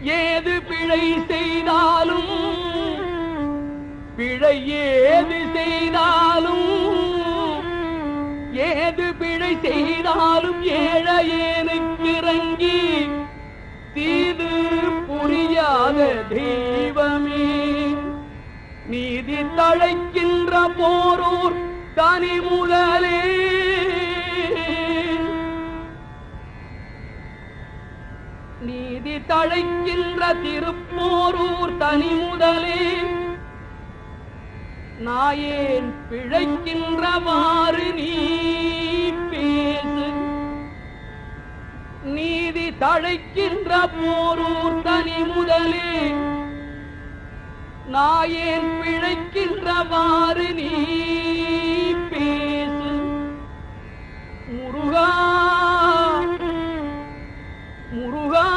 ஏது பிழை செய்தாலும் பிழை ஏது செய்தாலும் ஏது பிழை செய்தாலும் ஏழையேனுக்கு இறங்கி தீது புரியாத தெய்வமே. நீதி தழைக்கின்ற போரூர் தனி முதலே நீதி தழைக்கின்ற திருப்போரூர் தனி முதலே நாயேன் பிழைக்கின்றவாறு நீ பேசு. நீதி தழைக்கின்ற போரூர் தனி முதலே நாயேன் பிழைக்கின்றவாறு muruga.